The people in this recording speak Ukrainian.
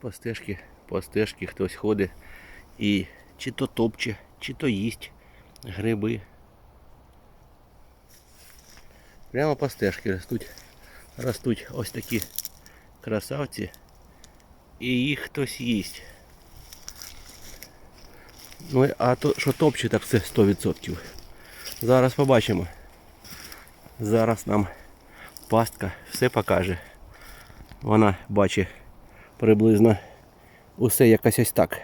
По стежці, по стежці хтось ходить і чи то топче, чи то їсть гриби. Прямо по стежці ростуть, ростуть ось такі красавці. І їх хтось їсть. Ну а то, що топче, так це 100%. Зараз побачимо. Зараз нам пастка все покаже. Вона бачить приблизно усе якось ось так.